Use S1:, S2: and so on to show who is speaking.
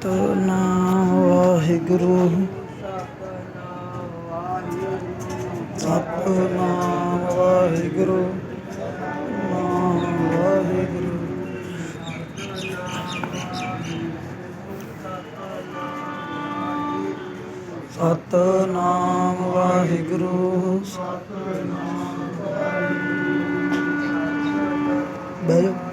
S1: ਸਤਨਾਮ ਵਾਹਿਗੁਰੂ। ਸਤਨਾਮ ਵਾਹਿਗੁਰੂ। ਸਤਨਾਮ ਵਾਹਿਗੁਰੂ। ਸਤਨਾਮ ਵਾਹਿਗੁਰੂ। ਬਹਿ